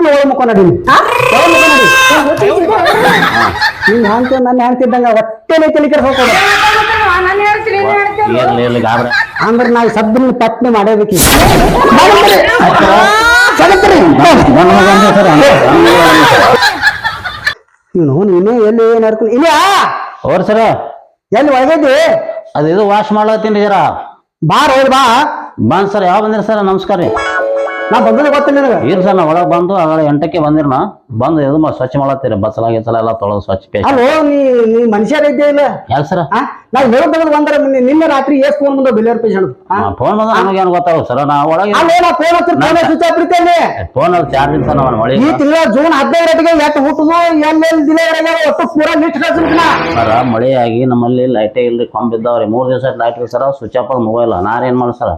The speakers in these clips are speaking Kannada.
ಮಾತು ಒಳ ಮುಖ ನಡೀನಿ ಒಳ ಮುಖ ನಡಿ. ನಿನ್ ಹ್ಯಾಂತ ನನ್ನ ಹೊಟ್ಟೆಲೆ ತಲೆ ಹೋಗೋದು ಇರ್ಲಿ ಇರ್ಲಿ ಗಾಬ್ರ ಅಂದ್ರೆ ನಾವು ಸದ್ದ ಪತ್ನಿ ಮಾಡೇಬೇಕು ಇವನು ನೀನೇ ಎಲ್ಲಿ ಏನ್ ಹರ್ಕೊಂಡು ಇಲ್ಲ ಅವ್ರ ಸರ. ಎಲ್ಲಿ ಒಳಗೈತಿ? ಅದು ಇದು ವಾಶ್ ಮಾಡ್ಲತ್ತೀನಿ ಜರ. ಬಾರ್ ಹೋಗಿ ಬಾ. ಬಂದ್ ಸರ್ ಯಾವ ಬಂದಿರ ಸರ್? ನಮಸ್ಕಾರ ರೀ. ನಾ ಬಂದದ ಗೊತ್ತಿಲ್ಲ ನಿನಗ. ಇರ್ ಸರ್ ನಾ ಒಳಗೆ ಬಂದು ಆಗಳ ಎಂಟಕ್ಕೆ ಬಂದಿರಣ ಬಂದು ಇದು ಸ್ವಚ್ಛ ಮಾಡತ್ತೀರಿ. ಬಸಲ ಗಿಸಲ ಎಲ್ಲ ತೊಳೆದು ಸ್ವಚ್ಛ ಪೇಶ ಅಲ್ಲೋ ನೀ ನೀ ಮನುಷ್ಯರ ಇದ್ದೇ ಇಲ್ಲ? ಯಾಕೆ ಸರ್? ನಾವು ನಾವ್ ಹೇಳೋದ್ ಒಂದರ ನಿನ್ನೆ- ನಿನ್ನೆ ರಾತ್ರಿ ಏಸ್ ಫೋನ್ ಬಂದ ಬಿಲಿಯರ್ ಪೇಷಂಟ್ ಫೋನ್ ಬಂದ ನನಗೇನು ಗೊತ್ತಾಗ ಸರ್ ನಾ ಒಳಗೆ ಫೋನ್ ಫೋನ್ ಸ್ವಿಚ್ ಆಫ್ ಇರ್ತೇನೆ ಫೋನ್ ಅಲ್ಲಿ ಚಾರ್ಜ್ ಸರ್ ನಾವು ಮಳೆ ಈ ತಿಂಗಳ ಜೂನ್ ಹದಿನೈದರಟಿಗೆ ಎಷ್ಟು ಹುಟ್ಟುದು ಎಲ್ಲೆಲ್ಲಿ ದಿನ ಒಟ್ಟು ಪೂರಾ ಲಿಸ್ಟ್ ಕಳ್ಸಿರ್ತೀನಿ ಸರ್ ಮಳೆ ಆಗಿ ನಮ್ಮಲ್ಲಿ ಲೈಟೇ ಇಲ್ರಿ ಕೊಂಬ್ ಬಿದ್ದಾವ್ರಿ. ಮೂರ್ ದಿವಸ light sir switch off mobile ಏನ್ ಮಾಡಿ ಸರ್?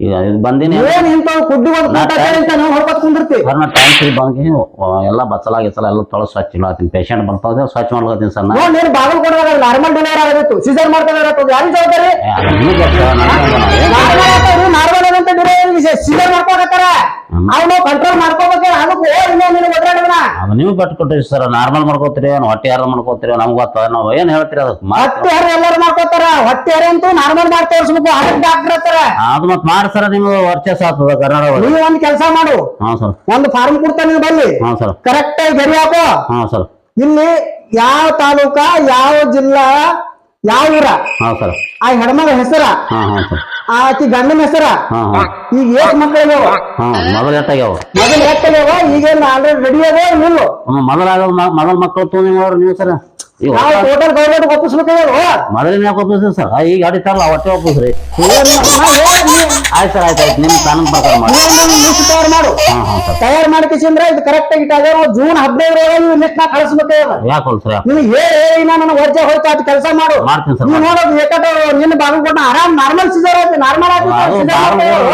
ಈಗ ಬಂದಿನಿ ಏನ್ ಇಂಥವ್ ಕುಡ್ಡಿ ಒಂದು ನಾ ಕೂಟ ಅಂತ ನಾವು ಹೊಡ್ಕೊತ್ ಕುಂದಿರ್ತಿ ಸರ್ ನಾ ಟೈಮ್ ಫ್ರೀ ಬಂದು ಎಲ್ಲ ಬಚ್ಚಲ ಗಿಚ್ಚಲ ಎಲ್ಲ ತೊಳೆದು ಸ್ವಚ್ಛ ಮಾಡ್ತೀನಿ. ಪೇಷಂಟ್ ಬರ್ತಾವೆ ಸ್ವಚ್ಛ ಮಾಡ್ಕೊತೀನಿ ಸರ್ ನೀನು ಬಾಗಲ್ ಕೊಡುವಾಗ ನಾರ್ಮಲ್ ಡೆಲಿವರಿ ಆಗಿತ್ತು ಸೀಸರ್ ಯಾರು ಜವಾಬ್ದಾರಿ? ನಾರ್ಮಲ್ ಅಂತ ಡೆಲಿವರಿ ಸೀಸರ್ ಮಾಡ್ಕೋಕತ್ತಾರ ಅವನು ಕಂಟ್ರೋಲ್ ಮಾಡ್ಕೋಬೇಕು ಅದಕ್ಕೆ ಓ ಇನ್ನೂ ನೀನು ಅದು ನೀವು ಬಿಟ್ಟು ಕೊಟ್ಟಿರಿ ಸರ್ ನಾರ್ಮಲ್ ಮಾಡ್ಕೋತೀರಿ ಏನು ಹೊಟ್ಟೆ ಯಾರು ಮಾಡ್ಕೋತೀರಿ ನಮ್ಗೆ ಗೊತ್ತ? ನಾವು ಏನ್ ಹೇಳ್ತೀರಿ ಅದಕ್ಕೆ ಹೊಟ್ಟೆ ಯಾರು ಎಲ್ಲರೂ ಮಾಡ್ಕೋತಾರ ಹೊಟ್ಟೆ ಹರ ಅಂತೂ ನಾರ್ಮಲ್ ಮಾಡಿ ತೋರಿಸ್ಬೇಕು ಅದಕ್ಕೆ ಡಾಕ್ಟರ್ ಹತ್ತಾರ ಅದು ಮತ್ತೆ ಮಾಡಿ ಸರ್ ನಿಮ್ಗೆ ವರ್ಚಸ್ ಆಗ್ತದ ಕರ್ನಾಟಕ ನೀವು ಒಂದ್ ಕೆಲಸ ಮಾಡು. ಹಾಂ ಸರ್. ಒಂದು ಫಾರ್ಮ್ ಕೊಡ್ತಾನೆ ನೀವು ಬನ್ನಿ ಹಾಂ ಸರ್. ಕರೆಕ್ಟ್ ಆಗಿ ಗರಿ ಹಾಕೋ. ಹಾಂ ಸರ್. ಇಲ್ಲಿ ಯಾವ ತಾಲೂಕ ಯಾವ ಜಿಲ್ಲಾ ಯಾವ ಊರ? ಹಾಂ ಸರ್. ಆ ಹೆಡ್ಮಗ ಹೆಸರ? ಹಾಂ ಹಾಂ ಸರ್. ಆ ಆಕಿ ಗಂಡನ ಹೆಸರ? ಈಗ ಏಟ್ ಮಕ್ಕಳಿದಾವ? ಮೊದಲ ಮೊದಲು ಎಟ್ಟಾಗ್ಯಾವ ಮೊದಲು ಎತ್ತಗ್ಯಾವ ಈಗ ಆಲ್ರೆಡಿ ರೆಡಿ ಅದಾವ ನೀವು ಮೊದಲಾಗ ಮೊದಲ ಮಕ್ಕಳು ತೊಗೊಂಡು ನೀವು ಸರ್? ನಾವು ಟೋಟಲ್ ಗೌರ್ಮೆಂಟ್ ಒಪ್ಪಿಸ್ಬೇಕಾಗ್ಯಾವ? ಮೊದಲಿನ ಯಾಕೆ ಒಪ್ಪಿಸ್ರಿ ಸರ್? ಈಗ ಅಡಿತಾರಲ್ಲ ಹೊಟ್ಟೆ ಒಪ್ಪಿಸ್ರಿ. ಆಯ್ತು ಸರ್ ಆಯ್ತು ಆಯ್ತು. ನಿಮ್ಮ ಕಾನೂನು ಪ್ರಕಾರ ಮಾಡಿ. ಲಿಸ್ಟ್ ತಯಾರು ಮಾಡು. ಹಾಂ ಹಾಂ ಸರ್. ತಯಾರು ಮಾಡ್ಕೇಸಿಂದ್ರ ಇದು ಕರೆಕ್ಟ್ ಆಗಿ ಇಟ್ಟಾಗ ಜೂನ್ ಹದಿನೈದರೊಳಗೆ ನೀವು ಲಿಸ್ಟ್ ನಾ ಕಳಿಸ್ಬೇಕಾಗ್ಯಾವ ಯಾಕೆ ಹೋಲ್ ಸರ್? ನೀವು ಹೇಳಿ ನನ್ನ ವರ್ಜೆ ಹೋಯ್ತು ಅದು ಕೆಲಸ ಮಾಡು. ಮಾಡ್ತೀನಿ ಸರ್ ನೀವು ನೋಡೋದು ಏಕಟ ನಿನ್ನ ಬಾಗಿಲು ಕೊಟ್ಟ ಆರಾಮ್ ನಾರ್ಮಲ್ ಸಿಜರ್ ಆಯ್ತು ನಾರ್ಮಲ್ ಆಯ್ತು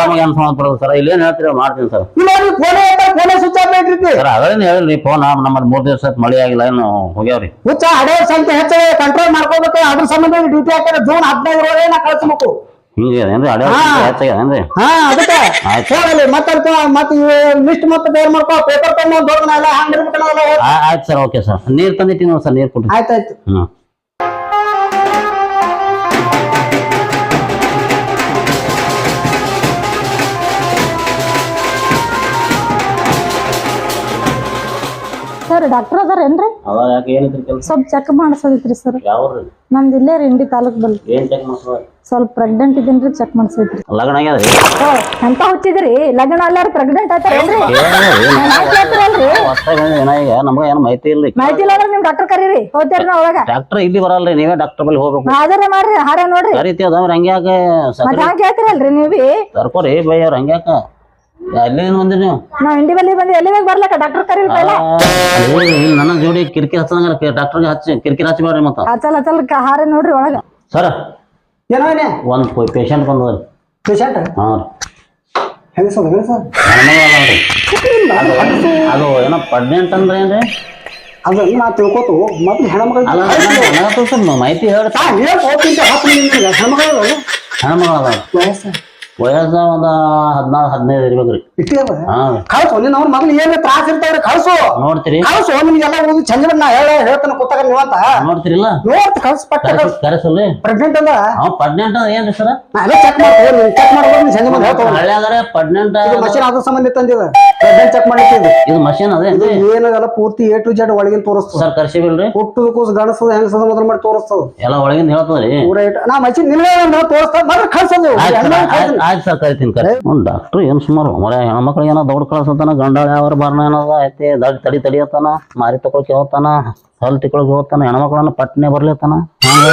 ನಮಗೆ ಅನ್ಸೋ ಬರೋದು ಸರ್? ಇಲ್ಲೇನು ಹೇಳ್ತೀರ ಮಾಡ್ತೀನಿ ಸರ್. ನೀವು ಫೋನೇ ಫೋನೇ ಸ್ವಿಚ್ ಆಫ್ ಸರ್ ಅದೇನು ಹೇಳಿರಿ ಫೋನ್ ನಮ್ಮದು ಮೂರು ದಿವಸ ಮಳೆ ಆಗಿಲ್ಲ ಏನು ಹೋಗ್ಯಾವ್ರಿ. ಹುಚ್ಚ ಹಡೆ ಸಂಖ್ಯೆ ಹೆಚ್ಚಾಗಿ ಕಂಟ್ರೋಲ್ ಮಾಡ್ಕೋಬೇಕು ಅದ್ರ ಸಂಬಂಧ ಡ್ಯೂಟಿ ಹಾಕಿದ್ರೆ ಜೂನ್ ಹದಿನೈದರೊಳಗೆ ನಾ ಕಳಿಸ್ಬೇಕು. ಹಿಂಗೆ ಅದೇನ್ರಿ? ಹಾ. ಹೆಚ್ಚಾಗ್ಯದೇನ್ರಿ ಹಾ ಅದಕ್ಕೆ ಆಯ್ತು. ಹೋಗಲಿ ಮತ್ತೆ ಲಿಸ್ಟ್ ಮತ್ತೆ ತಯಾರು ಮಾಡ್ಕೋ ಪೇಪರ್ ತಗೊಂಡು ದೊಡ್ಡ ಎಲ್ಲ ಹಂಗೆ ಇರ್ಬೇಕಲ್ಲ ಆಯ್ತು ಸರ್ ಓಕೆ ಸರ್. ನೀರು ತಂದಿಟ್ಟಿನಿ ನೋಡಿ ಸರ್ ನೀರು ಕೊಟ್ಟು ಆಯ್ತಾಯ್ತು. ಹ್ಞೂ ಸರ್ ಡಾಕ್ಟರ್ ಅದಾರೇನ್ರಿ? ಏನ್ರಿ ಯಾಕೆ ಏನಿದ್ರಿ ಕೆಲಸ? ಸ್ವಲ್ಪ ಚೆಕ್ ಮಾಡಿಸೋದಿತ್ರಿ ಸರ್ ಯಾವ್ರಿ ನಮ್ದು ಇಲ್ಲೇ ರೀ ಇಂಡಿ ತಾಲೂಕ್ ಬಲ್ ಏನ್ ಚೆಕ್ ಮಾಡ್ಸೋದು? ಸ್ವಲ್ಪ ಪ್ರೆಗ್ನೆಂಟ್ ಇದೀನ್ರಿ ಚೆಕ್ ಮಾಡಿಸೋದ್ರಿ ಲಗ್ನ ಆಗ್ಯದ್ರಿ? ಎಂತ ಹುಚ್ಚಿದ್ರಿ ಲಗ್ನ ಅಲ್ಲಾರ ಪ್ರೆಗ್ನೆಂಟ್ ಆಯ್ತಾರೇನ್ರಿ ಹೇಳ್ತಿರಲ್ರಿ ಏನೋ ನಮ್ಗೆ ಏನು ಮಾಹಿತಿ ಇಲ್ಲ ಮಾಹಿತಿ ಇಲ್ಲ ಅಂದ್ರೆ ನಿಮ್ ಡಾಕ್ಟರ್ ಕರೀರಿ ಹೋಗ್ತಾರ ನಾ ಒಳಗ. ಡಾಕ್ಟರ್ ಇಲ್ಲಿ ಬರಲ್ರಿ ನೀವೇ ಡಾಕ್ಟರ್ ಬಲ್ಲಿ ಹೋಗ್ಬೇಕು. ಆದ್ರೆ ಮಾಡ್ರಿ ಹಾರ ನೋಡ್ರಿ. ಕರಿತಿ ಅದಾವ್ರಿ ಹಂಗ್ಯಾಕ ಮತ್ ಸಕ್ರಿ? ಹಂಗ ಕೇಳ್ತಿರಲ್ರಿ ನೀವ್? ಬಿ ತರ್ಕೋರಿ ಬೈಯವ್ರ ಹಂಗ್ಯಾಕ ಅಲ್ಲೇನು ಬಂದ್ರಿ ನೀವು ನಾವ್ ಇಂಡಿ ಬಲ್ಲಿ ಬಂದು ಎಲ್ಲಿ ಬರ್ಲಕ್ಕ ಡಾಕ್ಟರ್ ಕರೀರಿ ಪೈಲ ಅಲ್ಲಿ ಇಲ್ಲಿ ನನ್ನ ಜೋಡಿ ಕಿರಿಕಿರಿ ಹಚ್ಚಂಗ ಡಾಕ್ಟರ್ಗೆ ಹಚ್ಚಿ ಕಿರಿಕಿರಿ ಹಚ್ಚಬೇಡ್ರಿ ಮತ್ತ ಅಚಲ್ ಅಚಲ್ ಕ- ಹಾರ ನೋಡ್ರಿ ಒಳಗ ಸರ್ ಏನೋ ಏನೇ ಒಂದು ಪೇಷಂಟ್ ಬಂದದ್ರಿ ಪೇಷಂಟ್ ಹಾಂ ರೀ ಹೆಂಗಸ ಹೆಂಗಸ ಅದು ಅದು ಏನೋ ಪ್ರೆಗ್ನೆಂಟ್ ಅಂದ್ರೆ ಏನ್ರಿ ಅದು ನಾ ತಿಳ್ಕೊತು ಮೊದ್ಲು ಹೆಣ್ಮಗಳು ಅಲ್ಲ ಮಾಹಿತಿ ಹೇಳ್ರಿ ಹತ್ತು ನಿಮಿಷ ಹೆಣ್ಮಗಳು ಹೆಣ್ಮಗಳ ಅದಾವ ವಯಸ್ಸ ವಯಸ್ಸ ಒಂದ ಹದಿನಾರು ಹದಿನೈದು ಇರ್ಬೇಕ್ರಿ. ಇಟ್ಟಿಯವ ಹಾಂ. ಕಳ್ಸು ನೀನ್ ಅವ್ರ ಮಗನ್ ಏನ್ ತ್ರಾಸ ಇರ್ತಾವ್ರಿ ಕಳ್ಸು. ನೋಡ್ತೀರಿ. ಕಳ್ಸು ನಿಮ್ಗೆಲ್ಲ ಓದಿ ಚಂದ್ರ ನಾ ಹೇಳ ಹೇಳ್ತಾನೆ ಕೂತಾಗ ನೀವಂತ. ಅಂತ ನೋಡ್ತೀರಿಲ್ಲ? ನೋಡ್ತ ಕಳ್ಸಿ ಪಟ್ಟ ಕರೆಸಲ್ರಿ ಪ್ರೆಗ್ನೆಂಟ್ ಅದ ಅವ ಪ್ರೆಗ್ನೆಂಟ್ ಏನ್ರಿ ಸರ್? ನಾ ಎಲ್ಲ ಚೆಕ್ ಮಾಡ್ತೀವಿ ಚೆಕ್ ಮಾಡ್ಬೋದು ನೀನ್ ಸಂಜೆ ಮುಂದೆ ಹೇಳ್ತಾವ ಹಳ್ಳಿಯಾಗಾರೆ ಪ್ರೆಗ್ನೆಂಟ್ ಇದು ಮಷಿನ್ ಅದ್ರ ಸಂಬಂಧ ತಂದಿದ ಪ್ರೆಗ್ನೆಂಟ್ ಚೆಕ್ ಮಾಡಿಟ್ಟಿದ್ದು ಇದು. ಮಷೀನ್ ಇದು ಅದೇನ್ರಿ? ಏನದಲ್ಲ ಪೂರ್ತಿ ಎ ಟು ಜೆಡ್ ಒಳಗಿನ ತೋರಿಸ್ತದೆ. ಸರ್ ಕರ್ಸಿಬಿಲ್ರಿ ಹುಟ್ಟದ ಕೂಸು ಗಣಸದ ಹೆಂಗಸದ ಮೊದಲು ಮಾಡಿ ತೋರಿಸ್ತದ. ಎಲ್ಲ ಒಳಗಿಂದ ಹೇಳ್ತದ್ರಿ. ನಾ ಮಷಿನ್ ನಿಲ್ಲ ತೋರಿಸ್ತದ ಮೊದಲು ಕಳ್ಸೋದು. ಆಯ್ತು ಸರ್ ಸರ್ ಕರಿತೀನಿ. ಕರಿ ಹ್ಞೂ ಡಾಕ್ಟ್ರು ಏನು ಸುಮಾರು? ಮಳೆ ಹೆಣ್ಮಕ್ಳಿಗೆ ಏನೋ ದೌಡ್ ಕಳ್ಸತ್ತಾನ ಗಂಡಾಳ ಯಾವ ಬರ್ನ ಏನದ ಐತಿ ದಡ್ ತಡಿ ತಡಿಯತ್ತಾನ ಮಾರಿ ತಕೊಳಕ್ಕೆ ಹೋಗ್ತಾನ ಹಲ್ ತಿಕೊಳಕ್ಕೆ ಹೋಗ್ತಾನ ಹೆಣ್ಮಕ್ಳನ್ನ ಪಟ್ನೆ ಬರ್ಲಿತ್ತಾನ? ಹಂಗ?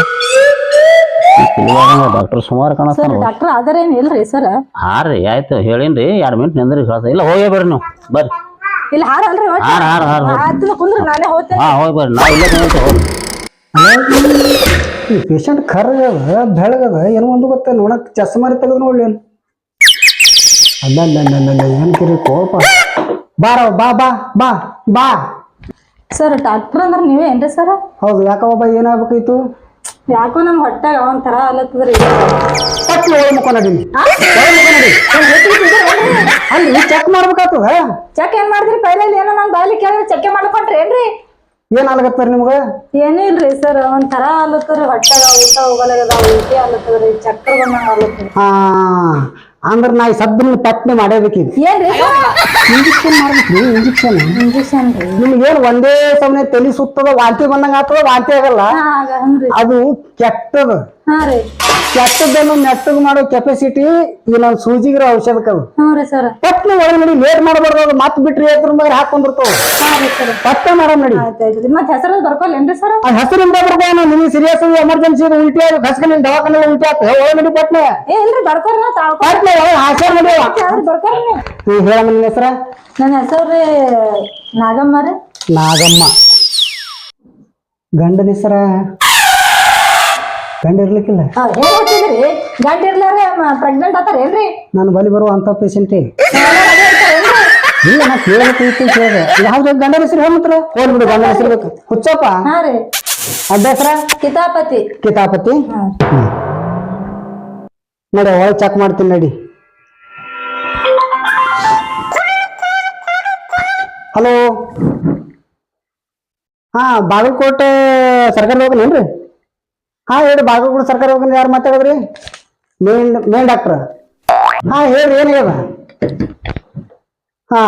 ಡಾಕ್ಟರ್ ಸುಮಾರು ಸರ್ ಕಾಣತ್ತಾನ ಡಾಕ್ಟರ್ ಇಲ್ರಿ ಸರ್? ಹಾ ರೀ ಆಯ್ತು ಹೇಳಿನ್ರಿ ಎರಡು ಮಿನಿಟ್ ನಿಂದ್ರಿ ಕಳ್ಸ. ಇಲ್ಲ ಹೋಗೇ ಬರ್ರಿ ನೀವು ಬರ್ರಿ. ಇಲ್ಲ ಹಾರ ಅಲ್ರಿ ಹಾರ ಹಾರ ಹಾರ ಹಾರ. ನಾನೇ ಹೋಗ್ತೇನೆ. ಹಾ ಹೋಗಿ ಬರ್ರಿ ನಾವು ಇಲ್ಲೇ ಕುಂದಿರ್ತೀವಿ ಹೋಗಿ ಈ ಪೇಷಂಟ್ ಕರ್ಗದ ಬೆಳಗದ ಏನೋ ಒಂದು ಗೊತ್ತ ನೋಡಕ್ ಚಸ್ಮಾರಿ ತೆಗೆದು ನೋಡ್ಲಿ ಏನು ಅಲ್ಲ ಏನ್ ಕಿರಿ ಕೋಪ ಬಾರ ಬಾ ಬಾ ಬಾ ಬಾ ಸರ್ ಡಾಕ್ಟರ್ ಅಂದ್ರೆ ನೀವೇ ಏನ್ರಿ ಸರ್ ಹೌದು ಯಾಕವ್ವ ಏನಾಗ್ಬೇಕಾಯ್ತು ಯಾಕೋ ನಮ್ ಹೊಟ್ಟೆ ಒಂಥರ ಒಳ ಮುಖ ನಡೀನಿ ಮುಖ ನಡಿ ಅಲ್ಲಿ ಚೆಕ್ ಮಾಡ್ಬೇಕಾಗ್ತದ ಚೆಕ್ ಏನ್ ಮಾಡಿದ್ರಿ ಪೈಲೆ ಏನೋ ನಾನು ಬಾಯ್ಲಿ ಕೇಳಿದ್ರೆ ಚೆಕ್ ಮಾಡ್ಕೊಂಡ್ರಿ ಏನ್ರಿ ಏನ್ ಆಗ್ಲತ್ತಾರ ನಿಮ್ಗ? ಏನಿಲ್ರಿ ಸರ್ ಒಂಥರ ಅಲ್ಲತ್ತದ್ರಿ ಹೊಟ್ಟಾಗ ಊಟ ಹೋಗಲಾಗದ ಉಲ್ಟಿ ಅಲ್ಲತ್ತದ್ರಿ ಚಕ್ರ ಬಂದಂಗ ಅಲ್ಲತ್ತದ್ರಿ ಹಾ ಅಂದ್ರ ನಾ ಸದ್ದು ನಿಮ್ಗೆ ಪಟ್ನೆ ಮಾಡಬೇಕೀಗ ಏನ್ರಿ? ಇಂಜೆಕ್ಷನ್ ಮಾಡ್ಬೇಕ್ರಿ ಇಂಜೆಕ್ಷನ್. ಇಂಜೆಕ್ಷನ್ ರೀ. ನಿಮ್ಗೇನ್ ಒಂದೇ ಸಮನೆ ತಲೆ ಸುತ್ತದ ವಾಂತಿ ಬಂದಂಗ ಆಗ್ತದ ವಾಂತಿ ಆಗಲ್ಲ. ಹಾ ಆಗ ಹಂಗ್ರಿ ಅದು ಕೆಟ್ಟದ. ಹಾ ರೀ. ಕೆಟ್ಟದನ್ನು ನೆಟ್ಟಗ್ ಮಾಡೋ ಕೆಪಾಸಿಟಿ ಈ ನಮ್ ಸೂಜಿಗಿರೋ ಔಷಧಕ್ಕದು ಹ್ಞೂ ರೀ ಸರ್. ಪಟ್ನೆ ಒಳಗೆ ನಡಿ ಲೇಟ್ ಮಾಡಬಾರ್ದು ಅದು ಮತ್ ಬಿಟ್ರಿ ಎದ್ರ ಮಗ ಹಾಕೊಂಡಿರ್ತಾವ ಹಾ ರೀ ಸರ್. ಪಟ್ನೆ ಮಾಡೋ ನಡಿ. ಆಯ್ತಾಯ್ತು ಮತ್ ಹೆಸರು ಬರ್ಕೊಲ್ಲೇನ್ರಿ ಸರ್? ಆ ಹೆಸರಿಂದ ಬರ್ಬೋದು ನಿಮಗೆ ಸೀರಿಯಸ್ ಎಮರ್ಜೆನ್ಸಿ ಉಲ್ಟಿ ಆಗಿ ಹಸ್ಕನ ದವಾಖಾನೆ ಉಲ್ಟಿ ಆಗ್ತದೆ ಒಳಗೆ ನಡಿ ಪಟ್ನೆ. ಏ ಇಲ್ರಿ ಬರ್ಕೋರಿ ನಾ ತಾಳ್ಕೊ ಪಟ್ನೆ ಒಳಗೆ ಹಾಸ್ಯಾರ ನಡಿ ಬರ್ಕೋರಿ ನೀವು. ನೀವು ಹೇಳ ನನ್ನ ಹೆಸರ? ನನ್ನ ಹೆಸರು ರೀ ನಾಗಮ್ಮ ರೀ. ನಾಗಮ್ಮ. ಗಂಡನ ಹೆಸರ? ಗಂಡ ಇರ್ಲಿಕ್ಕಿಲ್ಲ? ಗಂಡ ಇರ್ಲಾರ ಪ್ರೆಗ್ನೆಂಟ್ ಆತಾರ ಏನ್ರಿ? ನಾನು ಬಲಿ ಬರುವ ಅಂತ ಪೇಷಂಟೇ ಇರ್ತಾರೇನ್ರಿ? ಇಲ್ಲ ನಾ ಕೇಳಿದೆ. ಯಾವ್ದು ಗಂಡ ಹೆಸರು ಹೇಳ್ಮತ್ರ ಹೋಗ್ಬಿಡು ಗಂಡ ಹೆಸರು ಬೇಕು. ಹುಚ್ಚಪ್ಪ? ಹಾ ರೀ. ಅಡ್ಡ ಕಿತಾಪತಿ. ಕಿತಾಪತಿ? ನೋಡಿ ಒಳಗೆ ಚೆಕ್ ಮಾಡ್ತೀನಿ ನಡಿ. ಹಲೋ ಹಾ ಬಾಗಲಕೋಟೆ ಸರ್ಕಾರ ಹೋಗನೇನ್ರಿ ಹಾ, ಹೇಳಿ, ಬಾಗಲಕೋಟೆ ಸರ್ಕಾರ ಹೋಗಿ ಯಾರು ಮಾತಾಡೋದ್ರಿ? ಮೇನ್ ಮೇನ್ ಡಾಕ್ಟ್ರ. ಹಾ ಹೇಳಿ ಹೇಳ್ರಿ ಹೇಳ ಹಾ,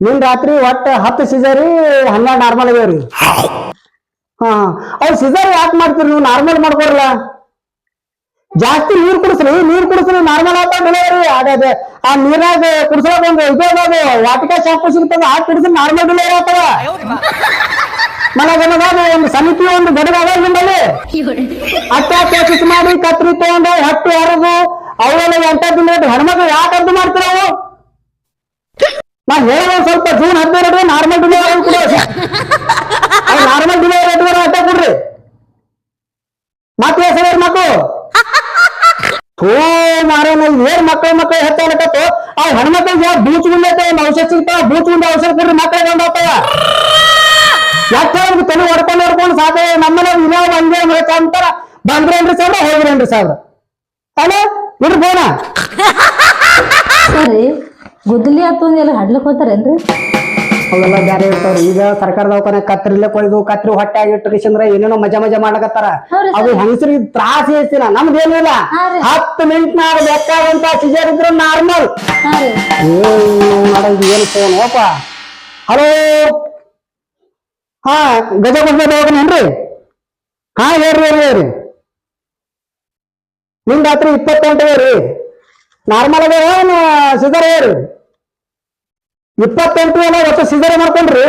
ನಿನ್ ರಾತ್ರಿ ಒಟ್ಟು ಹತ್ತು ಸಿಜರಿ ಹನ್ನೆರಡು ನಾರ್ಮಲ್ ಆಗ್ಯಾವ್ರಿ. ಹಾ ಅವ್ರು ಸಿಜರ್ ಯಾಕೆ ಮಾಡ್ತೀರಿ ನೀವು? ನಾರ್ಮಲ್ ಮಾಡ್ಕೊಡ್ರಲ್ಲ. ಜಾಸ್ತಿ ನೀರ್ ಕುಡಿಸ್ರಿ, ನೀರು ಕುಡಿಸ್ರಿ, ನಾರ್ಮಲ್ ಆತ ಡೆಲಿವರಿ ಅದೇ ಆ ನೀರಾಗ ಕುಡಿಸೋದು ಇದು ವಾಟಿಕಾ ವಾಟಿಕ ಶಾಂಪು ಸಿಗ್ತದ, ಆ ಕುಡಿಸಿ ನಾರ್ಮಲ್ ಮನೆಗನದಾಗ ಒಂದು ಸಮಿತಿ ಒಂದು ಗಡಗ ಅತ್ಯಾಚಾರ ಮಾಡಿ ಕತ್ರಿ ತಗೊಂಡು ಹತ್ತು ಹರಿದು ಅವೆಲ್ಲ ಎಂಟ ದಿನ ಹೆಣ್ಮಕ್ಳು ಯಾಕೆ ಅರ್ಧ ಮಾಡ್ತೀರವು ನಾ ಹೇಳೋ ಸ್ವಲ್ಪ ಜೂನ್ ಹದಿನೈದು ನಾರ್ಮಲ್ ಡಿಲಿವರಿ ಕೊಡಿ ನಾರ್ಮಲ್ ಡಿಲಿವರಿ ಇಟ್ಕೊಂಡು ಅಟ್ಟ ಕೊಡ್ರಿ. ಮತ್ತೆ ಹೆಸರು ಮಕ್ಕಳು ಹೋ ಮಾರೇನ ಏನ್ ಮಕ್ಕಳು ಮಕ್ಕಳು ಹೆಚ್ಚಾಗತ್ತೋ ಆ ಹೆಣ್ಮಕ್ಳಿಗೆ ಯಾವ ಬೀಚ್ ಗುಂಡೈತೆ ಒಂದು ಔಷಧ ಸಿಗ್ತಾವ? ಬೀಚ್ ಗುಂಡ ಔಷಧ ಕೊಡ್ರಿ ಮಕ್ಕಳಿಗೆ ಒಂದಾಗ್ತಾವ ಯಾಕೆ ಸಾಕು ನಮ್ಮನೆ ಇನ್ನ ಬಂದೇ ಮೈತ ಅಂತಾರ. ಬಂದ್ರೇನ್ರಿ ಸಾವಿರ ಹೋಗ್ರೇನ್ರಿ ಸಾವಿರ. ಅಲ್ಲ ಇಡ್ರಿ ಬೋಣ ಸರಿ ಗುದ್ದಲಿ ಆತು ಎಲ್ಲ ಹಡ್ಲಕ್ ಹೋತಾರೇನ್ರಿ ಅವೆಲ್ಲ ಬ್ಯಾರೆ ಇರ್ತಾವ್ರಿ. ಈಗ ಸರ್ಕಾರ ದವಾಖಾನೆ ಕತ್ರಿಲೆ ಕೊಯ್ದು ಕತ್ರಿ ಹೊಟ್ಟೆ ಆಗಿಟ್ಟಂದ್ರ ಏನೇನೋ ಮಜಾ ಮಜಾ ಮಾಡಕತ್ತಾರ. ಅದು ಹೆಂಗಸರಿಗೆ ತ್ರಾಸ ಹೆಚ್ಚಿನ ನಮ್ದು ಏನಿಲ್ಲ. ಹತ್ತು ಮಿನಿಟ್ ನಾಗ ಬೇಕಾದಂತ ಸಿಜರ್ ಇದ್ರ ನಾರ್ಮಲ್ ರೀ. ಮಾಡೋದು ಏನು ಫೋನ್ ಓಪ ಹಲೋ ಹಾ, ಗಜ ಕೊಡ್ಬೇಕು ಏನ್ರಿ? ಹಾ, ಹೇಳ್ರಿ ಹೇಳ್ರಿ ಹೇಳ್ರಿ. ನಿಮ್ ರಾತ್ರಿ ಇಪ್ಪತ್ತೆಂಟು ರೀ ನಾರ್ಮಲ್ ಅದ ಸಿದ್ಧಾರ ಹೇಳ್ರಿ. ಇಪ್ಪತ್ತೆಂಟು ಏನೋ ಒಟ್ಟು ಸಿದ್ಧಾರ ಮಾಡ್ಕೊಂಡ್ರಿ.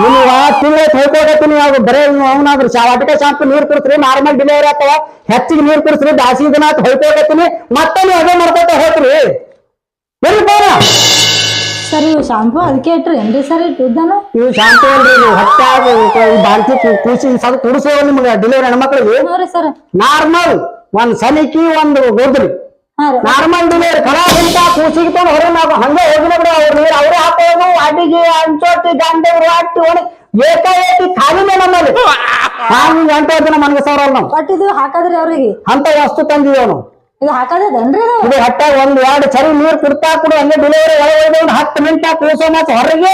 ನೀವು ಆ ತಿಂಗಳ ತೊಳ್ಕೊಳಕತ್ತೀನಿ ಅವು ಬರೇ ಅವನಾದ್ರು ಶಾವಾಟಿಕ ಶಾಂಪು ನೀರು ಕುಡಿಸ್ರಿ ನಾರ್ಮಲ್ ಡೆಲಿವರಿ ಆಗ್ತಾವ ಹೆಚ್ಚಿಗೆ ನೀರು ಕುಡಿಸ್ರಿ ಜಾಸ್ತಿ ದಿನ ಹೊಯ್ಕೊಳಕತ್ತೀನಿ ಮತ್ತೆ ನೀವು ಅದೇ ಮಾಡ್ಕೊತ ಹೋಗ್ರಿ. ಎಲ್ಲಿ ಸರ್ ಇವು ಶಾಂಪು ಅದಕ್ಕೆ ಇಟ್ರಿ. ಏನ್ರಿ ಸರ್ ಇಟ್ಟಿದ್ದಾನ ಇವು ಶಾಂಪು ಅಲ್ರಿ ಇದು ಬಾಂತಿ ಕೂಸಿ ಸದ್ ಕುಡಿಸೋ ನಿಮ್ಗೆ ಡೆಲಿವರಿ ಹೆಣ್ಮಕ್ಳಿಗೆ? ಮಕ್ಕಳಿಗೆ ರೀ ಸರ್. ನಾರ್ಮಲ್ ಒಂದ್ ಸಲಿಕಿ ಒಂದು ಗೋದ್ರಿ ನಾರ್ಮಲ್ ಡೆಲಿವರಿ ಖರಾಬ್ ಅಂತ ಕೂಸಿಗೆ ತಂದು ಹೊರ ನಾವು ಹಂಗೆ ಹೋಗಿಲ್ಲ ಬಿಡ ಅವ್ರ ನೀರು ಅವ್ರೆ ಹಾಕೋದು ಅಡಿಗೆ ಅಂಚೋಟಿ ಗಂಡೆ ಹಾಕಿ ಹೊಣೆ ಏಕಾಏಕಿ ಖಾಲಿ ನಮ್ಮಲ್ಲಿ. ಹಂಗ ಅಂತ ಮನಗೆ ಸಾವಿರ ನಾವು. ಇದು ಹಾಕದ್ರಿ ಅವ್ರಿಗೆ. ಅಂತ ವಸ್ತು ತಂದಿದ್ದೇವೆ ಅವನು. ಇದು ಹಾಕದೇನ್ರಿ ಇದು ಇದು ಹೊಟ್ಟೆ ಒಂದ್ ಎರಡು ಸರಿ ನೀರ್ ಕುಡ್ತಾ ಕುಡು ಹಂಗೆ ಡೆಲಿವರಿ ಒಳಗೆ ಒಂದು ಹತ್ತು ಮಿನಿಟ್ ಕೂಸೋ ಮತ್ತೆ ಹೊರಗೆ!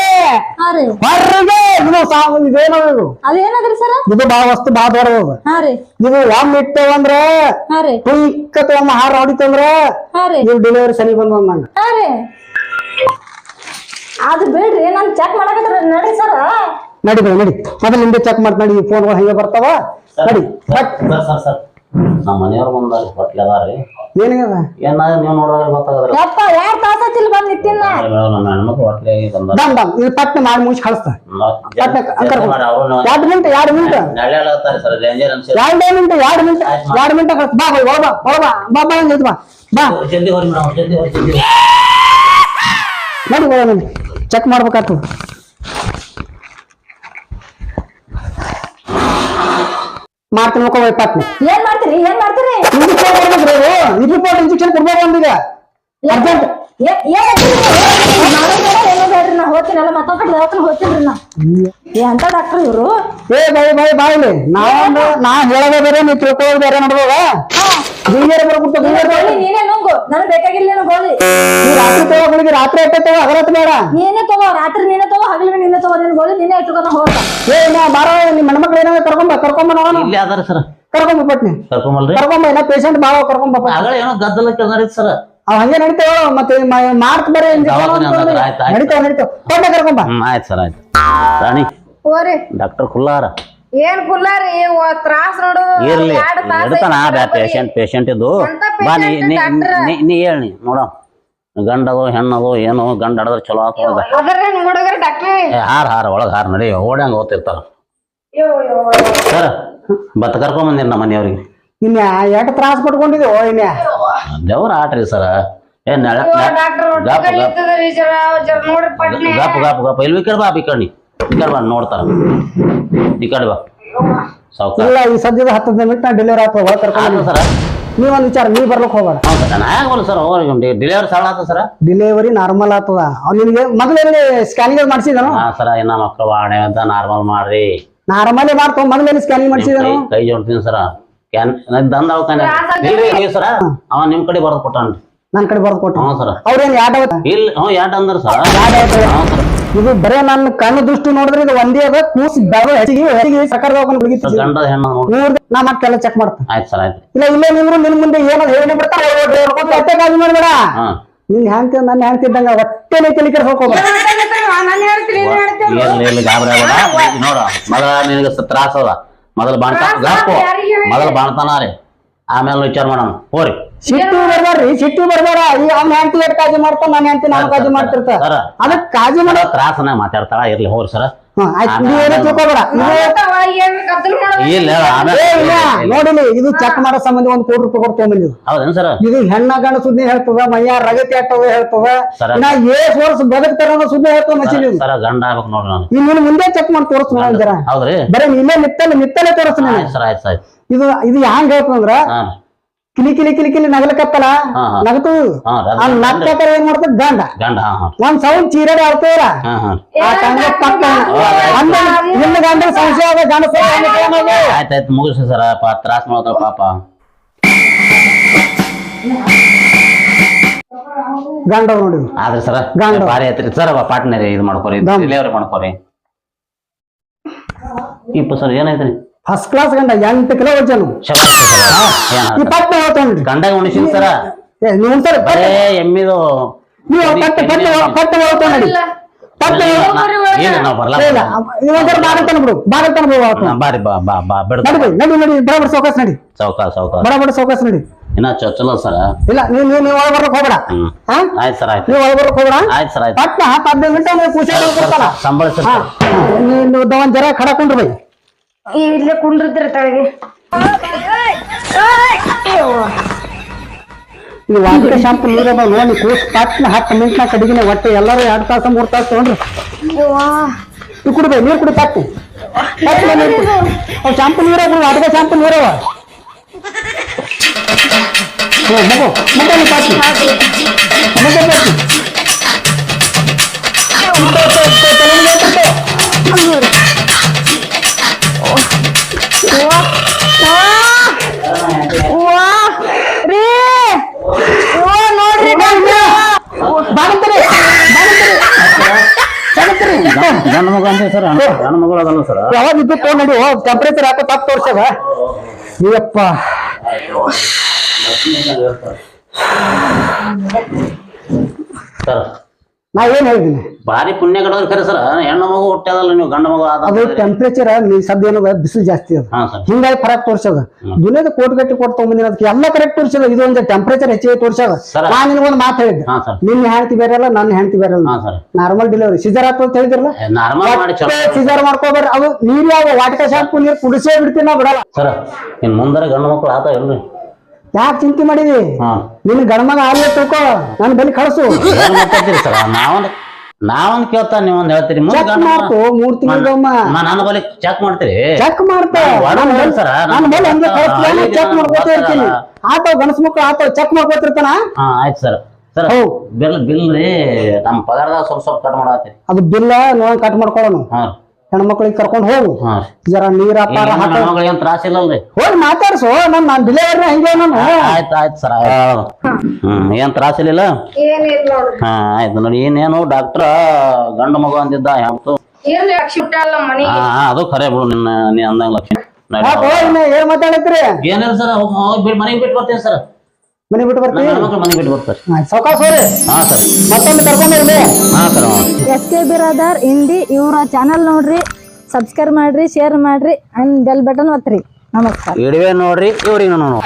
ಹಾ ರೀ. ಹೊರಗೆ! ಇದು ಇದೇನೋ ಇದು? ಅದೇನದ್ರಿ ಸರ್? ಇದು ಬಾ ವಸ್ತು ಬಾ ದೊಡ್ಡದು ಹಾ ರೀ. ಇದು ಒಮ್ಮೆ ಇಟ್ಟವಂದ್ರ ಹಾ ರೀ. ಕುಯ್ಕತ್ ಒಮ್ಮ ಹಾರ ಹೊಡಿತಂದ್ರ ಹಾ ರೀ. ಇದು ಡೆಲಿವರಿ ಸನಿ ಬಂದ ನಂಗೆ. ರೀ. ಅದು ಬಿಡ್ರಿ ನಾನ್ ಚೆಕ್ ಮಾಡಕತ್ರ ನಡಿ ಸರ್. ನಡಿ ನಡಿ. ಮೊದಲು ನಿಂದೆ ಚೆಕ್ ಮಾಡಿ ಫೋನ್ ಫೋನ್ಗಳು ಹಂಗೆ ಬರ್ತಾವ. ನಡಿ. Sir sir sir. ನಮ್ಮ ಮನೆಯವ್ರು ಬಂದಾರಿ ಏನಾಗ್ಯದ ನೀವು ನೋಡಿದ್ರೆ ಗೊತ್ತಾಗದ್ರಿ? ಯಪ್ಪ ಯಾರ್ ತಾಸತ್ತಿಲ್ ಬಂದ್ ಹೆಣ್ಮಕ್ಳು ಹೊಟ್ಲೆ ಇದು ಪಟ್ನ ಮಾಡಿ ಮುಗಿಸಿ ಕಳಿಸ್ತಾ. ಎರಡು ಮಿನಿಟ್ ಎರಡು ಮಿನಿಟ್ ನೆಳೆ ಹೇಳ್ತಾರೆ ಸರ್ ರೇಂಜರ್ ಅನ್ಸಿ ಎರಡೇ ಮಿನಿಟ್ ಎರಡು ಮಿನಿಟ್ ಎರಡು ಮಿನಿಟ್ ಕಳಿಸ್. ಬಾ ಬೈ ಬಾ ಬಾ ಬಾ ಬಾ ಹಂಗೆ ಬಾ. ಬಾ. ಜಲ್ದಿ ಹೋರಿ ಮೇಡಮ್ ಜಲ್ದಿ ಹೋರಿ ಜಲ್ದಿ ಹೋರಿ. ನಡಿ ಚೆಕ್ ಮಾಡ್ಬೇಕಾಗ್ತದೆ ಮಾಡ್ತೀನಿ ನೋಡ್ಕೊ ಏನ್ ಮಾಡ್ತೀರಿ ಏನ್ ಮಾಡ್ತೀರಿ ಇಂಜೆಕ್ಷನ್ ಕೊಡ್ಬೇಕ್ರಿ ಇದು ಇಂಜೆಕ್ಷನ್ ಕೊಡ್ಬೇಕು ಅಂದಿದೆ ಅರ್ಜೆಂಟ್ ಏನ್ ಮಾಡ್ತೀರಿ? ಮಾಡೋದ್ ಬೇಡ, ಏನೂ ಬೇಡ್ರಿ, ನಾ ಹೋಗ್ತೀನಲ್ಲ ಮತ್ತೊಬ್ಬ ದವಾಖಾನೆ ಹೋಗ್ತೀನಿ ನಾ. ಏ ಅಂತ ಡಾಕ್ಟರ್ ಇವರು. ಏ ಬೈ ಬೈ ಬಾಯ್ಲಿ ನಾವೊಂದು ನಾ ಹೇಳೋದೇ ಬೇರೆ ನೀವು ತಿಳ್ಕೊಳ್ಳೋದು ಬೇರೆ ನಡ್ಬೋದ ಗುಂಗೇರ ಬರ್ಬಿಟ್ಟು ಗುಂಗೇರ ಗೋಳಿ ನೀನೇ ನುಂಗು. ನನಗ್ ಬೇಕಾಗಿಲ್ಲ ನೀನು ಗೋಳಿ ನೀ ರಾತ್ರಿ ತಗೋ ಗುಳಿಗೆ ರಾತ್ರಿ ಅಟ್ಟೆ ತಗೋ ಹಗಲತ್ ಬೇಡ. ನೀನೇ ತಗೋ ರಾತ್ರಿ ನೀನೇ ತಗೋ ಹಗಲಿನ ನೀನೇ ತಗೋ ನಿನ್ ಗೋಳಿ ನೀನೇ ಇಟ್ಕೊಂಡು ಹೋಗ ಏ ನಾ ಬಾರೋ ನಿಮ್ಮ ಮಣ್ಮಕ್ಳು ಏನಾಗ ಕರ್ಕೊಂಬ ಕರ್ಕೊಂಬ ನೋಡೋಣ ಇಲ್ಲಿ ಅದಾರ ಸರ್. ಕರ್ಕೊಂಬ ಪಟ್ನಿ. ಕರ್ಕೊಂಬಲ್ರಿ ಕರ್ಕೊಂಬ ಇನ್ನ ಪೇಷಂಟ್ ಬಾಳ ಕರ್ಕೊಂಬ ಆಗಲೇ ಏನೋ ಗದ್ದಲ ಕೆಲಸ ಸರ್. ಅವ್ ಹಂಗೆ ನಡಿತೇವ ಮತ್ತೆ ಮಾರ್ಕ್ ಬರೀ. ನಡಿತಾವ ನಡಿತಾವ ಕರ್ಕೊಂಬ ಹ್ಮ್ ಆಯ್ತು ಸರ್ ಆಯ್ತು. ರಾಣಿ ಹೋರಿ. ಡಾಕ್ಟರ್ ಕುಲ್ಲಾರ. ಏನ್ ಕುಲ್ಲಾರಿ? ತ್ರಾಸ ನೋಡು. ಇರ್ಲಿ ಎರಡ್ ತಾಸ್ ಇಡ್ತಾನ ಬ್ಯಾ ಪೇಷಂಟ್ ಪೇಷಂಟ್ ಇದು. ಎಂತ ಬಾ ನೀ patient ನೀ- ಡಾಕ್ಟ್ರ? ನೀ- ನೀ ಹೇಳಿ ನೋಡ ಗಂಡದು ಹೆಣ್ಣದು ಏನು ಗಂಡ ಹಡದ್ರೆ ಚಲೋ ಆಗ್ತದ ಅದ್ರೇ ನಿಮ್ ಹುಡುಗರು ಡಾಕ್ಟ್ರಿ? ಏ ಹಾರ ಹಾರ ಒಳಗ ಹಾರ ನಡಿ. ಓಡ್ಯಾಂಗ ಓದ್ತಿರ್ತಾರ ಸರ್ ಬತ್ ಕರ್ಕೊಂಡ್ ಬಂದಿರಿ ನಮ್ಮ ಮನೆಯವ್ರಿಗೆ. ಇನ್ನ ಎಷ್ಟ್ ತ್ರಾಸ ಪಟ್ಕೊಂಡಿದ್ಯೋ ಇನ್ನ. ದೇವ್ರ ಆಟ್ರಿ ಸರ. ಏ ನೆಳ ಡಾಕ್ಟರ್ ಗಪ್ ಗಪ್. ಗಪ್ ಗಪ್ ಗಪ್ ಇಲ್ಲಿ ಈ ಕಡೆ ಬಾ ಈ ಕಡೆ ಈ ಕಡೆ ಬಾ ನೋಡ್ತಾರ. ಈ ಕಡೆ ಬಾ. ಸಾವ್ಕಾರ. ಇಲ್ಲ ಈ ಸದ್ಯದ ಹತ್ತು ನಿಮಿಷ ನಾ ಡೆಲಿವರಿ ಆಗ್ತದ ಒಳಗ್ ಕರ್ಕೊಂಡ್ ಆತ ಸರ. ನೀವೊಂದು ವಿಚಾರ ನೀ ಬರ್ಲಕ್ ಹೋಗ್ಬೇಡ. ಹ್ಞೂ ಸರ್ ನಾ ಯಾಕೆ ಸರ್? ಅವ್ರಿಗೆ ಡೆಲಿವರಿ ಸಾಲ ಆತ ಸರ? ಡಿಲಿವರಿ ನಾರ್ಮಲ್ ಆಗ್ತದ ಅವ ನಿಮಗೆ ಮೊದಲಲ್ಲಿ ಸ್ಕ್ಯಾನಿಂಗ್ ಮಾಡಿಸಿದನು? ಹಾ ಸರ ಇನ್ನ ಮಕ್ಕಳು ವಾಣೆ ಅಂತ ನಾರ್ಮಲ್ ಮಾಡ್ರಿ. ನಾರ್ಮಲ್ ಮಾಡ್ತಾವ ಮೊದಲಲ್ಲಿ ಸ್ಕ್ಯಾನಿಂಗ್ ಮಾಡಿಸಿದನು? ಕೈ ಜೋಡ್ತೀನಿ ಸರ. ದಂದ ಸರ? ಅವ ನಿಮ್ ಕಡೆ ಬರ್ದು ಕೊಟ್ಟಾನ್ರಿ ನನ್ ಕಡೆ ಬರ್ದು ಕೊಟ್ಟ ಹ್ಞೂ ಸರ. ಅವ್ರೇನ್ ಯಾಡ್ ಇಲ್ಲ ಹ್ಞೂ ಯಾಟ್ ಅಂದ್ರ ಸರ್. ಯಾಡ್ ಹ್ಞೂ ಸರ್. ಇದು ಬರೇ ನನ್ನ ಕಣ್ಣು ದೃಷ್ಟಿ ನೋಡಿದ್ರೆ ಇದು ಒಂದೇ ಅದ ಕೂಸ್ ಬೆಳ ಹೆಚ್ಚಿಗೆ ಹೆಚ್ಚಿಗೆ ಸರ್ಕಾರ ದವಾಖಾನೆ ಹುಡುಗಿತ್ತು ಗಂಡದ ಹೆಣ್ಣ ನೋಡಿ ಮೂರ್ ನಾ ಮತ್ತೆಲ್ಲ ಚೆಕ್ ಮಾಡ್ತೇನೆ ಆಯ್ತು ಸರ್ ಆಯ್ತು. ಇಲ್ಲ ಇಲ್ಲೇ ನಿಂದ್ರು ನಿನ್ ಮುಂದೆ ಏನೋ ಹೇಳಿ ಬಿಡ್ತಾರ? ಹೊಟ್ಟೆ ಕಾಜು ಮಾಡ್ಬೇಡ ನಿನ್ ಹ್ಯಾಂತಿ ನನ್ನ ಹ್ಯಾಂತಿ ಇದ್ದಂಗ ತಲೆ ಇರ್ಲಿ ಗಾಬರಿ ಆಗ್ಬೇಡ. ನೋಡ ಮಗ ನಿನಗೆ ತ್ರಾಸ ಅದ. ಮೊದಲ ಬಾಣ್ತ ಗಪ್ಪು ಮೊದಲ ಬಾಣ್ತಾನ ರೀ. ಆಮೇಲೆ ವಿಚಾರ ಮಾಡೋಣ. ಹೋರಿ. ಸಿಟ್ಟು ಬರ್ಬಾರ್ರಿ ಸಿಟ್ಟು ಬರ್ಬಾರ ಈ ಅವ್ನ ಕಾಜಿ ಮಾಡ್ತಾನ ನನ್ನ ಹೆಂಡತಿ ನಾನು ಕಾಜಿ ಮಾಡ್ತಿರ್ತ ಅದಕ್ಕೆ ಕಾಜಿ ಮಾಡೋ ಮಾಡ. ತ್ರಾಸನ ಮಾತಾಡ್ತಾಳ ಇರ್ಲಿ ಹೋರಿ ಸರ. ನೋಡಿಲಿ ಇದು ಚೆಕ್ ಮಾಡೋ ಸಂಬಂಧ ಒಂದ್ ಕೋಟಿ ರೂಪಾಯಿ ಕೊಡ್ತೇವೆ ಹೌದೇನು ಸರ್? ಇದು ಹೆಣ್ಣ ಗಂಡ ಸುದ್ದಿ ಹೇಳ್ತದ ಮೈಯ ರಗತಿ ಆಗ್ತದ ಹೇಳ್ತದ. ನಾ ಏಸ್ ವರ್ಷ ಬದುಕ್ತಾರ ಅನ್ನೋ ಸುದ್ದಿ ಹೇಳ್ತದ ಮಸೀದಿ ಸರ ಗಂಡ ಆಗ್ಬೇಕು ನೋಡ್ರಿ ನಾನು. ಇನ್ನು ಮುಂದೆ ಚೆಕ್ ಮಾಡಿ ತೋರಿಸ್ ನೋಡ ಹೌದ್ರಿ? ಬರೀ ನೀನೇ ನಿತ್ತಲೆ ನಿತ್ತಲೆ ತೋರಿಸ್ ಸರ್ ಆಯ್ತು ಆಯ್ತು. ಇದು ಇದು ಹ್ಯಾಂಗ ಹೇಳ್ತಂದ್ರ ಹಾ. ಕಿಲಿ ಕಿಲಿ ಕಿಲಿ ಕಿಲಿ ನಗಲಕತ್ತಲ್ಲ ಹಾ, ಹಾ. ನಗತು ಹಾ ಆ ನಕ್ಕತರ ಏನ್ ಮಾಡ್ತದ? ಗಂಡ. ಗಂಡ ಹಾ ಹಾ. ಒಂದ್ ಸೌಂಡ್ ಚೀರಡೆ ಆಗ್ತದ ಹಾ ಹಾ. ಆ ತಂಗ ಪಕ್ಕ. ಅಂದ ನಿನ್ನ ಗಂಡ ಸಂಶಯ ಗಂಡ ಆಯ್ತಾಯ್ತು ಮುಗಿಸಿ ಸರ. ಪಾ ತ್ರಾಸ ಮಾಡ್ತಾರ ಪಾಪ. ಗಂಡ ನೋಡಿ. ಆದ್ರೆ ಸರ ಗಂಡ. ಭಾರಿ ಐತ್ರಿ ಸರ್ ಪಾರ್ಟ್ನರ್ ಇದು ಮಾಡ್ಕೊರಿ. ದಮ್. ಡೆಲಿವರಿ ಮಾಡ್ಕೊರಿ. ಇಪ್ಪ ಸರ್ ಏನಾಯ್ತ್ರಿ? ಫಸ್ಟ್ ಕ್ಲಾಸ್ ಗಂಡ ಎಂಟು ಕಿಲೋ ವಜನು ಇಪ್ಪತ್ತು ಸರ್ ಹೇಳ್ತಾನ್ರಿ ಗಂಡಾಗ ಉಣಿಸಿನ ಸರ ಏ ನೀವು ಸರ್ ಬರೇ ಎಮ್ಮಿದು ನೀವು ಪಟ್ಟ ಪಟ್ಟ ಪಟ್ಟ ಹೇಳ್ತಾನಡಿ ಪಟ್ಟ ಏನು ನಾವು ಬರ್ಲಾ? ಇಲ್ಲ ಇವೊಂದರ ಬಾಗಲ್ತಾನ ಬಿಡು. ಬಾಗಲ್ತಾನ ಬಿಡು ಅವತ್ತು. ನಾ ಬಾರಿ ಬಾ ಬಾ ಬಾ ಬಿಡ. ನಡಿ ಬೈ, ನಡಿ ನಡಿ ಬರಾಬರ್ ಸೌಕಾಸ್ ನಡಿ. ಚೌಕ ಚೌಕ ಬರಾಬರ್ ಸೌಕಾಸ್ ನಡಿ. ಇನ್ನ ಚೊ- ಚಲೋ ಸರ. ಇಲ್ಲ ನೀವು ನೀವು ನೀವು ಒಳಗೆ ಹೋಗ್ಬೇಡ. ಆಯ್ತು ಸರ್ ಆಯ್ತು. ನೀವು ಒಳಗೆ ಬರಕ್ಕೆ ಹೋಗ್ಬೇಡ. ಆಯ್ತು ಸರ್ ಆಯ್ತು. ಪಟ್ಟ ಹತ್ತು ಹದಿನೈದು ಗಂಟೆ ಸಂಬಳಿಸ್ರಿ ಹಾ ನೀವು ಒಂದ್ ಜರ ಖಡ ಕುಂಡ್ರಿ ಬೈ. ಇಲ್ಲೇ ಕುಂಡ್ರಿದ್ರಿ ತಳಗೆ. ಈ ವಾಟಿಕೆ ಶಾಂಪು ನೀರು ಅದಾವ ನೋಡಿ ಕೂಸ್ ಪಟ್ನ ಹತ್ತು ಮಿನಿಟ್ನ ಕಡಿಗಿನ ಒಟ್ಟೆ ಎಲ್ಲರೂ ಎರಡು ತಾಸು ಮೂರು ತಾಸು ತಗೊಂಡ್ರಿ. ನೀವು ಕುಡಿ ನೀರು ಕುಡಿ ಪಟ್ಟು ಪಟ್ಟು ನೀರು ಕುಡಿ. ಅವು ಶಾಂಪು ನೀರು ವಾಟಿಕೆ ಶಾಂಪು ನೀರವ ಮಗು ಮಗು ನೀ ಪಟ್ಟು ಮಗು ಪಟ್ಟು ಗಂಡ ಮಗ ಅಂತ ಸರ್ ಗಂಡ ಮಗಳು ಅದಲ್ಲ ಸರ್. ಯಾವಾಗ ಇದ್ದು ತಗೊಂಡ್ ನಡಿ ಓ ಟೆಂಪರೇಚರ್ ಯಾಕೋ ತಪ್ಪು ತೋರ್ಸದ ಅಯ್ಯಪ್ಪ. ಸರ್. ನಾ ಏನ್ ಹೇಳಿದೀನಿ? ಭಾರಿ ಪುಣ್ಯ ಕಡೋದ್ರಿ ಖರೆ ಸರ್. ಹೆಣ್ಣು ಮಗು ಹುಟ್ಟ್ಯಾದಲ್ಲ ನೀವು ಗಂಡ ಮಗು ಆದ ಅದು ಟೆಂಪರೇಚರ್ ನೀ ಸದ್ಯ ಏನದ? ಬಿಸಿಲು ಜಾಸ್ತಿ ಅದ. ಹಾ ಸರ್. ಹಿಂಗಾಗಿ ಫರಕ್ ತೋರ್ಸದ. ದುನಿಯಾದ ಕೋಟ್ ಗಟ್ಟಿ ಕೊಟ್ಟು ಅದಕ್ಕೆ ಎಲ್ಲ ಕರೆಕ್ಟ್ ತೋರ್ಸದ ಇದು ಒಂದು ಟೆಂಪರೇಚರ್ ಹೆಚ್ಚಿಗೆ ತೋರ್ಸದ ಸರ. ನಾ ನಿನಗೊಂದು ಮಾತು ಹೇಳಿದ್ದೆ. ಹಾ ಸರ್. ನಿನ್ನ ಹೆಂಡತಿ ಬೇರೆ ಅಲ್ಲ ನನ್ನ ಹೆಂಡತಿ ಬೇರೆ ಅಲ್ಲ. ಹಾ ಸರ್. ನಾರ್ಮಲ್ ಡೆಲಿವರಿ ಸಿಜರ್ ಆಗ್ತದ ಅಂತ ಹೇಳಿದ್ರಲ್ಲ? ನಾರ್ಮಲ್ ಮಾಡಿ ಚಲೋ. ಸಿಜರ್ ಮಾಡ್ಕೋಬೇಡ್ರಿ. ಅದು ನೀರ್ ಯಾವ ವಾಟಿಕ ಶಾಂಪು ನೀರ್ ಕುಡಿಸೇ ಬಿಡ್ತೀನಿ ನಾ ಬಿಡಲ್ಲ. ಸರ್ ಇನ್ ಮುಂದಾರ ಗಂಡು ಮಕ್ಕಳು ಆತ ಇಲ್ರಿ ಯಾಕೆ ಚಿಂತೆ ಮಾಡಿದಿ? ಹಾ. ನಿನ್ ಗಣಮಗ ಆಗ್ಲಿ ತಿಳ್ಕೊ ನನ್ನ ಬಲಿ ಕಳಿಸು. ಏನ್ ಮಾತಾಡ್ತೀರಿ ಸರ್ ನಾವೊಂದ್ ನಾವೊಂದ್ ಕೇಳ್ತಾ ನೀವೊಂದ್ ಹೇಳ್ತೀರಿ. ಮುಂದೆ ಚೆಕ್ ಗಂಡ ಮಾಡ್ತು ಮೂರ್ ತಿಂಗಳಿಗೊಮ್ಮ ನನ್ನ ಬಳಿ ಚೆಕ್ ಮಾಡ್ತೀರಿ. ಚೆಕ್ ಮಾಡ್ತ. ನಾನು ನನ್ನ ನನ್ನ ಮೇಲೆ ಹಂಗೆ ನಾನು ಕಳಿಸ್ತೀನಿ ಹಳ್ಳಿ ಚೆಕ್ ಮಾಡ್ಕೋತ ಇರ್ತೀನಿ. ಗೊತ್ತಲ್ಲ. ಆತ ಗಣಸ ಮಕ್ಳು ಆತ ಚೆಕ್ ಮಾಡ್ಕೋತಿರ್ತಾನ? ಹಾ ಆಯ್ತು ಸರ್. ಸರ್ ಹೌದ್. ಬಿಲ್ ಬಿಲ್ ರೀ ನಮ್ಮ ಪಗಾರದಾಗ ಸ್ವಲ್ಪ ಸ್ವಲ್ಪ ಕಟ್ ಮಾಡತ್ತೀರಿ ಅದು ಬಿಲ್ಲ ನೋಡ್ ಕಟ್ ಮಾಡ್ಕೊಳ್ಳೋಣ ಹಾಂ. ಹೆಣ್ಮಕ್ಳಿಗೆ ಕರ್ಕೊಂಡು ಹೋಗು. ಹಾಂ. ಜರ ನೀರ ಪಾರ ಹಾಕ. ನಮಗೆ ಏನು ತ್ರಾಸ ಇಲ್ಲಲ್ರಿ? ಹೋಗಿ ಮಾತಾಡ್ಸು ನನ್ ನಾನ್ ಡಿಲಿವರಿ ಹಿಂಗೆ ನಾನು. ಆಯ್ತು ಆಯ್ತು ಸರ್ ಹ್ಮ್ ಏನ್ ತ್ರಾಸ ಇಲ್ಲ ಏನಿಲ್ಲ ನೋಡ್ರಿ ಹಾ ಆಯ್ತು. ನೋಡಿ ಏನೇನು ಡಾಕ್ಟ್ರ ಗಂಡ ಮಗು ಅಂದಿದ್ದ ಯಾವತ್ತು? ಏನ್ ಲಕ್ಷ ಅಲ್ಲ ಮನಿ ಹಾ ಅದು ಖರೆ ಬಿಡು ನಿನ್ನ ನೀ ಅಂದಂಗ ಲಕ್ಷ್ಮಿ ನಡಿ. ಏನ್ ಮಾತಾಡತ್ರಿ ಏನಿಲ್ಲ ಸರ್ ಮನೆಗೆ ಬಿಟ್ಟು ಬರ್ತೀನಿ ಸರ್. ಮನೆ ಬಿಟ್ಟು ಬರ್ತೀನಿ ಮನೆ ಬಿಟ್ಟು ಬರ್ತಾರೆ. ಸಾವಕಾಶ ಹೋರಿ ಹಾ ಸರ್. ಮತ್ತೊಂದು ಕರ್ಕೊಂಡು ಹೋಗ್ಲಿ. ಹಾ sir S K Biradar Hindi ಇವರ ಚಾನಲ್ ನೋಡ್ರಿ ಸಬ್ಸ್ಕ್ರೈಬ್ ಮಾಡ್ರಿ ಶೇರ್ ಮಾಡ್ರಿ ಅಂಡ್ ಬೆಲ್ ಬಟನ್ ಒತ್ತ್ರಿ ನಮಸ್ಕಾರ. ಇಡುವೆ ನೋಡ್ರಿ ಇವ್ರಿಗೆ ನೋಡು